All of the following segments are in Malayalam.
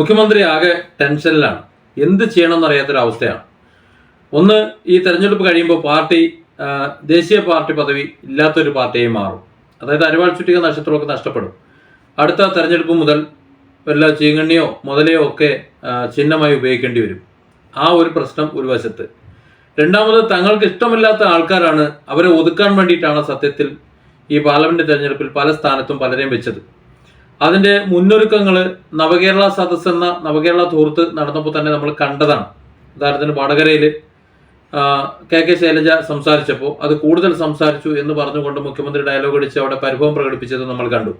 മുഖ്യമന്ത്രി ആകെ ടെൻഷനിലാണ്. എന്ത് ചെയ്യണമെന്നറിയാത്തൊരവസ്ഥയാണ്. ഒന്ന് ഈ തെരഞ്ഞെടുപ്പ് കഴിയുമ്പോൾ പാർട്ടി ദേശീയ പാർട്ടി പദവി ഇല്ലാത്തൊരു പാർട്ടിയായി മാറും. അതായത് അരിവാൾ ചുറ്റിക നക്ഷത്രമൊക്കെ നഷ്ടപ്പെടും. അടുത്ത തെരഞ്ഞെടുപ്പ് മുതൽ വല്ല ചീങ്കണ്ണിയോ മുതലയോ ഒക്കെ ചിഹ്നമായി ഉപയോഗിക്കേണ്ടി വരും. ആ ഒരു പ്രശ്നം ഒരു വശത്ത്. രണ്ടാമത് തങ്ങൾക്ക് ഇഷ്ടമില്ലാത്ത ആൾക്കാരാണ് അവരെ ഒതുക്കാൻ വേണ്ടിയിട്ടാണ് സത്യത്തിൽ ഈ പാർലമെന്റ് തെരഞ്ഞെടുപ്പിൽ പല സ്ഥാനത്തും പലരെയും വെച്ചത്. അതിന്റെ മുന്നൊരുക്കങ്ങൾ നവകേരള സദസ് എന്ന നവകേരള തൂർത്ത് നടന്നപ്പോൾ തന്നെ നമ്മൾ കണ്ടതാണ്. ഉദാഹരണത്തിന് വടകരയിൽ കെ കെ ശൈലജ സംസാരിച്ചപ്പോൾ അത് കൂടുതൽ സംസാരിച്ചു എന്ന് പറഞ്ഞുകൊണ്ട് മുഖ്യമന്ത്രി ഡയലോഗ് അടിച്ച് അവിടെ പരിഭവം പ്രകടിപ്പിച്ചത് നമ്മൾ കണ്ടു.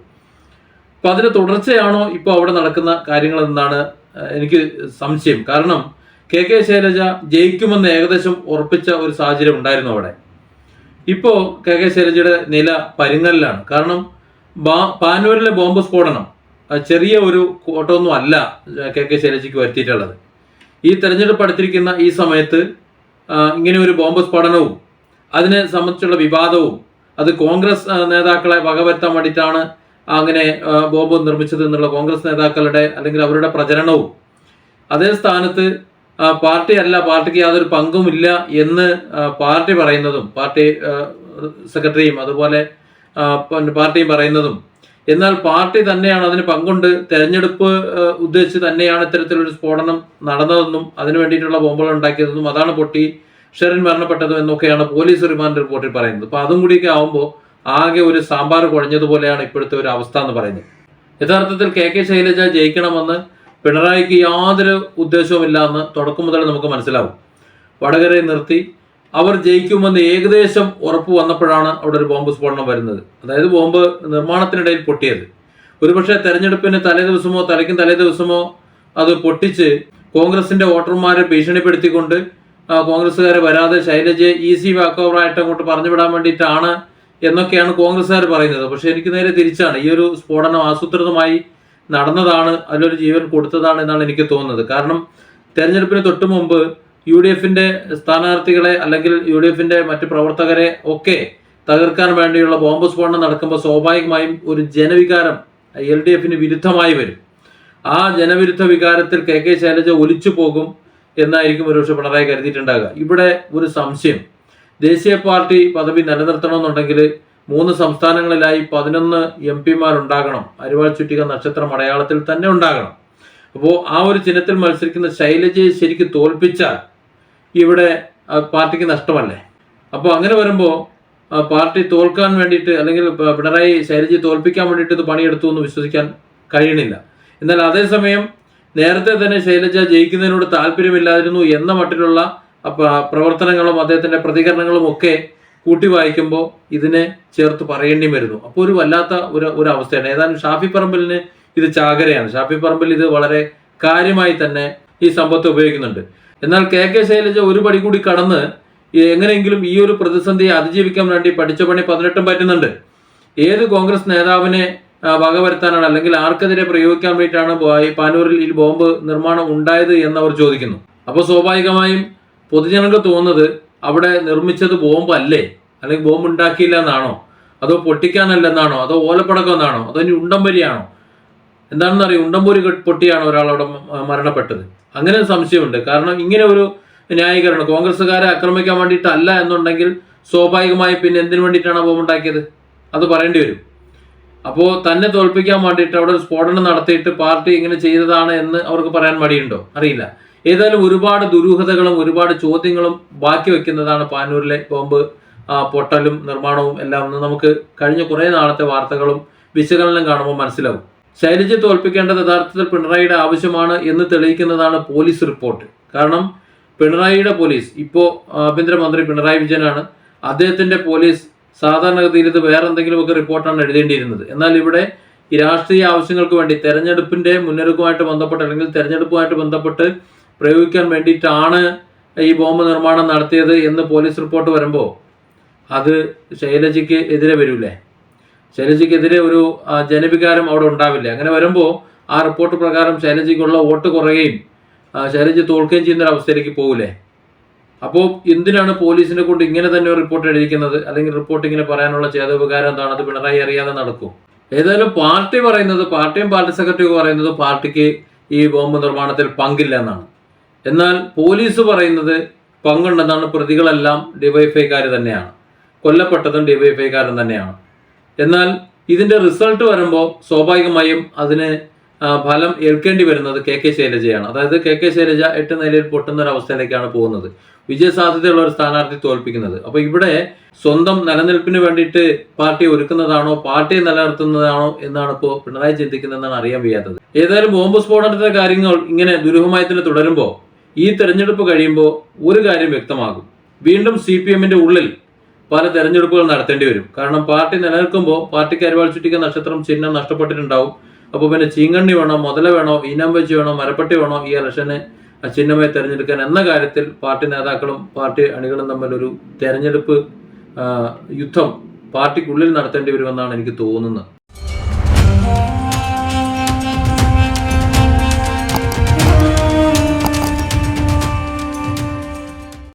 അപ്പൊ അതിന് തുടർച്ചയാണോ ഇപ്പോൾ അവിടെ നടക്കുന്ന കാര്യങ്ങൾ എന്നാണ് എനിക്ക് സംശയം. കാരണം കെ കെ ശൈലജ ജയിക്കുമെന്ന് ഏകദേശം ഉറപ്പിച്ച ഒരു സാഹചര്യം ഉണ്ടായിരുന്നു അവിടെ. ഇപ്പോൾ കെ കെ ശൈലജയുടെ നില പരുങ്ങലിലാണ്. കാരണം പാനൂരിലെ ബോംബ് സ്ഫോടനം. ചെറിയ ഒരു കോട്ടമൊന്നും അല്ല കെ കെ ശൈലജയ്ക്ക് വരുത്തിയിട്ടുള്ളത്. ഈ തെരഞ്ഞെടുപ്പ് അടുത്തിരിക്കുന്ന ഈ സമയത്ത് ഇങ്ങനെ ഒരു ബോംബ് സ്ഫോടനവും അതിനെ സംബന്ധിച്ചുള്ള വിവാദവും അത് കോൺഗ്രസ് നേതാക്കളെ വകവരുത്താൻ വേണ്ടിയിട്ടാണ് അങ്ങനെ ബോംബ് നിർമ്മിച്ചത് എന്നുള്ള കോൺഗ്രസ് നേതാക്കളുടെ അല്ലെങ്കിൽ അവരുടെ പ്രചരണവും. അതേ സ്ഥാനത്ത് പാർട്ടി അല്ല പാർട്ടിക്ക് യാതൊരു പങ്കുമില്ല എന്ന് പാർട്ടി പറയുന്നതും പാർട്ടി സെക്രട്ടറിയും അതുപോലെ പാർട്ടിയും പറയുന്നതും. എന്നാൽ പാർട്ടി തന്നെയാണ് അതിന് പങ്കുണ്ട്. തെരഞ്ഞെടുപ്പ് ഉദ്ദേശിച്ച് തന്നെയാണ് ഇത്തരത്തിലൊരു സ്ഫോടനം നടന്നതെന്നും അതിനു വേണ്ടിയിട്ടുള്ള ബോംബുകൾ ഉണ്ടാക്കിയതെന്നും അതാണ് പൊട്ടി ഷെറിൻ മരണപ്പെട്ടതും എന്നൊക്കെയാണ് പോലീസ് റിമാൻഡ് റിപ്പോർട്ടിൽ പറയുന്നത്. അപ്പൊ അതും കൂടിയൊക്കെ ആവുമ്പോൾ ആകെ ഒരു സാമ്പാർ കുഴഞ്ഞതുപോലെയാണ് ഇപ്പോഴത്തെ ഒരു അവസ്ഥ എന്ന് പറയുന്നത്. യഥാർത്ഥത്തിൽ കെ കെ ശൈലജ ജയിക്കണമെന്ന് പിണറായിക്ക് യാതൊരു ഉദ്ദേശവുമില്ല എന്ന് തുടക്കം മുതൽ നമുക്ക് മനസ്സിലാവും. വടകരയെ നിർത്തി അവർ ജയിക്കുമെന്ന് ഏകദേശം ഉറപ്പ് വന്നപ്പോഴാണ് അവിടെ ഒരു ബോംബ് സ്ഫോടനം വരുന്നത്. അതായത് ബോംബ് നിർമ്മാണത്തിനിടയിൽ പൊട്ടിയത്. ഒരുപക്ഷെ തെരഞ്ഞെടുപ്പിന് തലേ ദിവസമോ തലയ്ക്കും തലേ ദിവസമോ അത് പൊട്ടിച്ച് കോൺഗ്രസിന്റെ വോട്ടർമാരെ ഭീഷണിപ്പെടുത്തിക്കൊണ്ട് കോൺഗ്രസ്സുകാരെ വരാതെ ശൈലജയെ ഈസി വാക്ക് അങ്ങോട്ട് പറഞ്ഞു വിടാൻ വേണ്ടിയിട്ടാണ് എന്നൊക്കെയാണ് കോൺഗ്രസ്സുകാർ പറയുന്നത്. പക്ഷെ എനിക്ക് നേരെ തിരിച്ചാണ്. ഈ ഒരു സ്ഫോടനം ആസൂത്രിതമായി നടന്നതാണ് അതിലൊരു ജീവൻ കൊടുത്തതാണ് എന്നാണ് എനിക്ക് തോന്നുന്നത്. കാരണം തെരഞ്ഞെടുപ്പിന് തൊട്ടു മുമ്പ് യു ഡി എഫിന്റെ സ്ഥാനാർത്ഥികളെ അല്ലെങ്കിൽ യു ഡി എഫിന്റെ മറ്റ് പ്രവർത്തകരെ ഒക്കെ തകർക്കാൻ വേണ്ടിയുള്ള ബോംബ് സ്ഫോടനം നടക്കുമ്പോൾ സ്വാഭാവികമായും ഒരു ജനവികാരം എൽ ഡി എഫിന് വിരുദ്ധമായി വരും. ആ ജനവിരുദ്ധ വികാരത്തിൽ കെ കെ ശൈലജ ഒലിച്ചു പോകും എന്നായിരിക്കും ഒരുപക്ഷെ പിണറായി കരുതിയിട്ടുണ്ടാകുക ഇവിടെ ഒരു സംശയം. ദേശീയ പാർട്ടി പദവി നിലനിർത്തണമെന്നുണ്ടെങ്കിൽ മൂന്ന് സംസ്ഥാനങ്ങളിലായി പതിനൊന്ന് എം പിമാരുണ്ടാകണം. അരിവാൾ ചുറ്റിക നക്ഷത്രം അടയാളത്തിൽ തന്നെ ഉണ്ടാകണം. അപ്പോൾ ആ ഒരു ചിഹ്നത്തിൽ മത്സരിക്കുന്ന ശൈലജയെ ശരിക്കും തോൽപ്പിച്ചാൽ ഇവിടെ പാർട്ടിക്ക് നഷ്ടമല്ലേ? അപ്പോൾ അങ്ങനെ വരുമ്പോൾ പാർട്ടി തോൽക്കാൻ വേണ്ടിയിട്ട് അല്ലെങ്കിൽ പിണറായി ശൈലജി തോൽപ്പിക്കാൻ വേണ്ടിയിട്ട് ഇത് പണിയെടുത്തു എന്ന് വിശ്വസിക്കാൻ കഴിയണില്ല. എന്നാൽ അതേസമയം നേരത്തെ തന്നെ ശൈലജ ജയിക്കുന്നതിനോട് താല്പര്യമില്ലായിരുന്നു എന്ന മട്ടിലുള്ള പ്രവർത്തനങ്ങളും അദ്ദേഹത്തിന്റെ പ്രതികരണങ്ങളും ഒക്കെ കൂട്ടി വായിക്കുമ്പോൾ ഇതിനെ ചേർത്ത് പറയേണ്ടി വരുന്നു. അപ്പോൾ ഒരു വല്ലാത്ത ഒരു ഒരു അവസ്ഥയാണ്. ഏതായാലും ഷാഫി പറമ്പലിന് ഇത് ചാകരയാണ്. ഷാഫി പറമ്പിൽ ഇത് വളരെ കാര്യമായി തന്നെ ഈ സമ്പത്ത് ഉപയോഗിക്കുന്നുണ്ട്. എന്നാൽ കെ കെ ശൈലജ ഒരു പടി കൂടി കടന്ന് എങ്ങനെയെങ്കിലും ഈ ഒരു പ്രതിസന്ധിയെ അതിജീവിക്കാൻ വേണ്ടി പഠിച്ച പണി പതിനെട്ടും പറ്റുന്നുണ്ട്. ഏത് കോൺഗ്രസ് നേതാവിനെ വകവരുത്താനാണ് അല്ലെങ്കിൽ ആർക്കെതിരെ പ്രയോഗിക്കാൻ വേണ്ടിയിട്ടാണ് പാനൂരിൽ ഈ ബോംബ് നിർമ്മാണം ഉണ്ടായത് എന്ന് അവർ ചോദിക്കുന്നു. അപ്പോൾ സ്വാഭാവികമായും പൊതുജനങ്ങൾക്ക് തോന്നുന്നത് അവിടെ നിർമ്മിച്ചത് ബോംബ് അല്ലേ അല്ലെങ്കിൽ ബോംബ് ഉണ്ടാക്കിയില്ല എന്നാണോ? അതോ പൊട്ടിക്കാനല്ലെന്നാണോ? അതോ ഓലപ്പടക്കം എന്നാണോ? അതോ ഇനി ഉണ്ടംപരിയാണോ എന്താണെന്ന് അറിയാം ഉണ്ടംപൂരി പൊട്ടിയാണ് ഒരാൾ അവിടെ മരണപ്പെട്ടത്. അങ്ങനെ സംശയമുണ്ട്. കാരണം ഇങ്ങനെ ഒരു ന്യായീകരണം കോൺഗ്രസ്സുകാരെ ആക്രമിക്കാൻ വേണ്ടിയിട്ടല്ല എന്നുണ്ടെങ്കിൽ സ്വാഭാവികമായി പിന്നെ എന്തിനു വേണ്ടിയിട്ടാണ് ബോംബ് ഉണ്ടാക്കിയത് അത് പറയേണ്ടി വരും. അപ്പോൾ തന്നെ തോൽപ്പിക്കാൻ വേണ്ടിയിട്ട് അവിടെ ഒരു സ്ഫോടനം നടത്തിയിട്ട് പാർട്ടി ഇങ്ങനെ ചെയ്തതാണ് എന്ന് അവർക്ക് പറയാൻ മടിയുണ്ടോ? അറിയില്ല. ഏതായാലും ഒരുപാട് ദുരൂഹതകളും ഒരുപാട് ചോദ്യങ്ങളും ബാക്കി വെക്കുന്നതാണ് പാനൂരിലെ ബോംബ് പൊട്ടലും നിർമ്മാണവും എല്ലാം നമുക്ക് കഴിഞ്ഞ കുറേ നാളത്തെ വാർത്തകളും വിശകലനം കാണുമ്പോൾ മനസ്സിലാവും. ശൈലജയെ തോൽപ്പിക്കേണ്ടത് യഥാർത്ഥത്തിൽ പിണറായിയുടെ ആവശ്യമാണ് എന്ന് തെളിയിക്കുന്നതാണ് പോലീസ് റിപ്പോർട്ട്. കാരണം പിണറായിയുടെ പോലീസ് ഇപ്പോൾ ആഭ്യന്തരമന്ത്രി പിണറായി വിജയനാണ്. അദ്ദേഹത്തിന്റെ പോലീസ് സാധാരണഗതിയിൽ ഇത് വേറെ എന്തെങ്കിലുമൊക്കെ റിപ്പോർട്ടാണ് എഴുതേണ്ടിയിരുന്നത്. എന്നാൽ ഇവിടെ ഈ രാഷ്ട്രീയ ആവശ്യങ്ങൾക്ക് വേണ്ടി തെരഞ്ഞെടുപ്പിന്റെ മുന്നൊരുക്കുമായിട്ട് ബന്ധപ്പെട്ട് അല്ലെങ്കിൽ തെരഞ്ഞെടുപ്പുമായിട്ട് ബന്ധപ്പെട്ട് പ്രയോഗിക്കാൻ വേണ്ടിയിട്ടാണ് ഈ ബോംബ് നിർമ്മാണം നടത്തിയത് എന്ന് പോലീസ് റിപ്പോർട്ട് വരുമ്പോൾ അത് ശൈലജയ്ക്ക് എതിരെ വരൂലേ? ശൈലജയ്ക്കെതിരെ ഒരു ജനവികാരം അവിടെ ഉണ്ടാവില്ല. അങ്ങനെ വരുമ്പോൾ ആ റിപ്പോർട്ട് പ്രകാരം ശൈലജയ്ക്കുള്ള വോട്ട് കുറയുകയും ശൈലജ തോൽക്കുകയും ചെയ്യുന്ന ഒരു അവസ്ഥയിലേക്ക് പോകില്ലേ അപ്പോൾ എന്തിനാണ് പോലീസിനെ കൊണ്ട് ഇങ്ങനെ തന്നെ റിപ്പോർട്ട് എഴുതിക്കുന്നത്? അല്ലെങ്കിൽ റിപ്പോർട്ട് ഇങ്ങനെ പറയാനുള്ള ചേതോപകാരം എന്താണ്? അത് പിണറായി അറിയാതെ നടക്കും. ഏതായാലും പാർട്ടി പറയുന്നത് പാർട്ടിയും പാർട്ടി സെക്രട്ടറിയും പറയുന്നത് പാർട്ടിക്ക് ഈ ബോംബ് നിർമ്മാണത്തിൽ പങ്കില്ല എന്നാണ്. എന്നാൽ പോലീസ് പറയുന്നത് പങ്കുണ്ടെന്നാണ് പ്രതികളെല്ലാം ഡിവൈഫൈക്കാർ തന്നെയാണ്. കൊല്ലപ്പെട്ടതും ഡിവൈഫൈക്കാരൻ തന്നെയാണ്. എന്നാൽ ഇതിന്റെ റിസൾട്ട് വരുമ്പോൾ സ്വാഭാവികമായും അതിന് ഫലം ഏൽക്കേണ്ടി വരുന്നത് കെ കെ ശൈലജയാണ്. അതായത് കെ കെ ശൈലജ എട്ട് നിലയിൽ പൊട്ടുന്ന ഒരു അവസ്ഥയിലേക്കാണ് പോകുന്നത്. വിജയസാധ്യതയുള്ള ഒരു സ്ഥാനാർത്ഥി തോൽപ്പിക്കുന്നത്. അപ്പൊ ഇവിടെ സ്വന്തം നിലനിൽപ്പിന് വേണ്ടിയിട്ട് പാർട്ടി ഒരുക്കുന്നതാണോ പാർട്ടിയെ നിലനിർത്തുന്നതാണോ എന്നാണ് ഇപ്പോൾ പിണറായി ചിന്തിക്കുന്നതെന്നാണ് അറിയാൻ വയ്യാത്തത്. ഏതായാലും ബോംബ് സ്ഫോടനത്തിന്റെ കാര്യങ്ങൾ ഇങ്ങനെ ദുരൂഹമായി തന്നെ തുടരുമ്പോൾ ഈ തെരഞ്ഞെടുപ്പ് കഴിയുമ്പോൾ ഒരു കാര്യം വ്യക്തമാകും. വീണ്ടും സി പി എമ്മിന്റെ ഉള്ളിൽ പല തെരഞ്ഞെടുപ്പുകൾ നടത്തേണ്ടി വരും. കാരണം പാർട്ടി നിലനിൽക്കുമ്പോൾ പാർട്ടിക്ക് അരിവാൾ ചുറ്റിക്ക നക്ഷത്രം ചിഹ്നം നഷ്ടപ്പെട്ടിട്ടുണ്ടാവും. അപ്പോൾ പിന്നെ ചീങ്കണ്ണി വേണോ മുതല വേണോ ഇനം വെച്ച് വേണോ മരപ്പട്ടി വേണോ ഈ ഇലക്ഷനെ ചിഹ്നമായി തെരഞ്ഞെടുക്കാൻ എന്ന കാര്യത്തിൽ പാർട്ടി നേതാക്കളും പാർട്ടി അണികളും തമ്മിലൊരു തെരഞ്ഞെടുപ്പ് യുദ്ധം പാർട്ടിക്കുള്ളിൽ നടത്തേണ്ടി വരുമെന്നാണ് എനിക്ക് തോന്നുന്നത്.